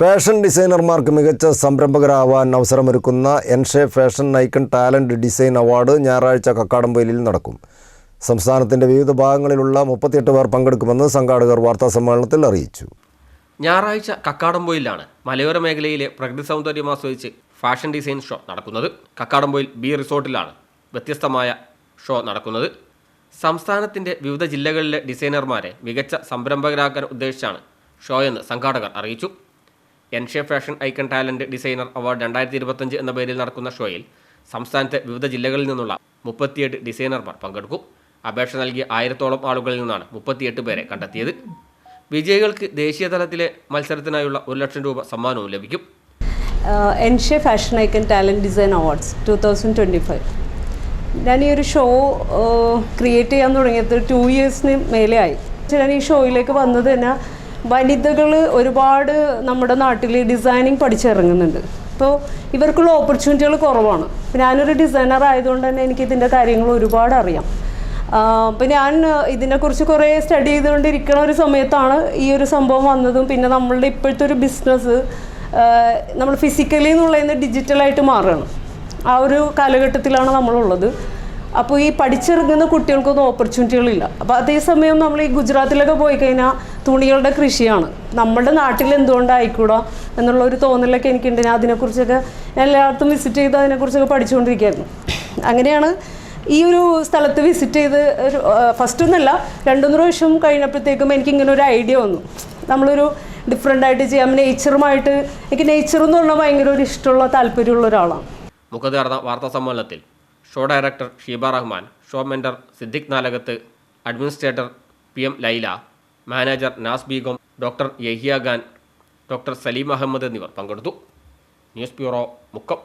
Fashion ഡിസൈനർമാർക്ക് മികച്ച സംരംഭകരാവാൻ അവസരമൊരുക്കുന്ന എൻഷെ fashion icon talent design award ഞായറാഴ്ച കക്കാടംപൊയിലിൽ നടക്കും. സംസ്ഥാനത്തിന്റെ വിവിധ ഭാഗങ്ങളിലുള്ള മുപ്പത്തിയെട്ട് പേർ പങ്കെടുക്കുമെന്ന് സംഘാടകർ വാർത്താ സമ്മേളനത്തിൽ അറിയിച്ചു. ഞായറാഴ്ച കക്കാടംപൊയിലാണ് മലയോര മേഖലയിലെ പ്രകൃതി സൗന്ദര്യം ആസ്വദിച്ച് ഫാഷൻ ഡിസൈൻ ഷോ നടക്കുന്നത്. കക്കാടംപൊയിൽ ബി റിസോർട്ടിലാണ് വ്യത്യസ്തമായ ഷോ നടക്കുന്നത്. സംസ്ഥാനത്തിന്റെ വിവിധ ജില്ലകളിലെ ഡിസൈനർമാരെ മികച്ച സംരംഭകരാക്കാൻ ഉദ്ദേശിച്ചാണ് ഷോയെന്ന് സംഘാടകർ അറിയിച്ചു. എൻഷെ fashion icon talent designer award രണ്ടായിരത്തി ഇരുപത്തഞ്ച് എന്ന പേരിൽ നടക്കുന്ന ഷോയിൽ സംസ്ഥാനത്തെ വിവിധ ജില്ലകളിൽ നിന്നുള്ള മുപ്പത്തിയെട്ട് ഡിസൈനർമാർ പങ്കെടുക്കും. അപേക്ഷ നൽകിയ ആയിരത്തോളം ആളുകളിൽ നിന്നാണ് മുപ്പത്തിയെട്ട് പേരെ കണ്ടെത്തിയത്. വിജയികൾക്ക് ദേശീയ തലത്തിലെ മത്സരത്തിനായുള്ള ഒരു ലക്ഷം രൂപ സമ്മാനവും ലഭിക്കും. Ensha fashion icon talent design awards two thousand twenty five. ഞാൻ ഈ ഒരു ഷോ ക്രിയേറ്റ് ചെയ്യാൻ തുടങ്ങിയത് ടു ഇയേഴ്സിന് മേലെ ആയി ഞാൻ ഈ ഷോയിലേക്ക് വന്നത് തന്നെ വനിതകൾ ഒരുപാട് നമ്മുടെ നാട്ടിൽ ഡിസൈനിങ് പഠിച്ചിറങ്ങുന്നുണ്ട്. അപ്പോൾ ഇവർക്കുള്ള ഓപ്പർച്യൂണിറ്റികൾ കുറവാണ്. അപ്പോൾ ഞാനൊരു ഡിസൈനർ ആയതുകൊണ്ട് തന്നെ എനിക്ക് ഇതിന്റെ കാര്യങ്ങൾ ഒരുപാട് അറിയാം. അപ്പം ഞാൻ ഇതിനെക്കുറിച്ച് കുറേ സ്റ്റഡി ചെയ്തുകൊണ്ടിരിക്കുന്ന ഒരു സമയത്താണ് ഈ ഒരു സംഭവം വന്നതും. പിന്നെ നമ്മളുടെ ഇപ്പോഴത്തെ ഒരു ബിസിനസ് നമ്മൾ ഫിസിക്കലി എന്നുള്ളതിന് ഡിജിറ്റലായിട്ട് മാറുകയാണ്. ആ ഒരു കാലഘട്ടത്തിലാണ് നമ്മളുള്ളത്. അപ്പോൾ ഈ പഠിച്ചിറങ്ങുന്ന കുട്ടികൾക്കൊന്നും ഓപ്പർച്യൂണിറ്റികളില്ല അപ്പോൾ അതേസമയം നമ്മൾ ഈ ഗുജറാത്തിലൊക്കെ പോയി കഴിഞ്ഞാൽ തുണികളുടെ കൃഷിയാണ്. നമ്മുടെ നാട്ടിൽ എന്തുകൊണ്ടായിക്കൂടാ എന്നുള്ള ഒരു തോന്നലൊക്കെ എനിക്കുണ്ട്. ഞാൻ അതിനെക്കുറിച്ചൊക്കെ എല്ലായിടത്തും വിസിറ്റ് ചെയ്ത് അതിനെക്കുറിച്ചൊക്കെ പഠിച്ചുകൊണ്ടിരിക്കുകയായിരുന്നു. അങ്ങനെയാണ് ഈ ഒരു സ്ഥലത്ത് വിസിറ്റ് ചെയ്ത് ഒരു ഫസ്റ്റ് ഒന്നല്ല രണ്ടു മൂന്ന് പ്രാവശ്യം കഴിഞ്ഞപ്പോഴത്തേക്കും എനിക്ക് ഇങ്ങനെ ഒരു ഐഡിയ വന്നു. നമ്മളൊരു ഡിഫറെന്റ് ആയിട്ട് ചെയ്യാം. നേച്ചറുമായിട്ട് എനിക്ക് നേച്ചർ എന്ന് പറഞ്ഞാൽ ഭയങ്കര ഒരു ഇഷ്ടമുള്ള താല്പര്യമുള്ള ഒരാളാണ്. മുഖത്ത് നടന്ന വാർത്താ സമ്മേളനത്തിൽ show director Sheeba Rahman show mentor Siddique Nalakath administrator P M Laila manager Naz Begum doctor Yahiya Khan doctor Saleem Ahmed എന്നിവർ പങ്കെടുത്തു. News bureau Mukkam.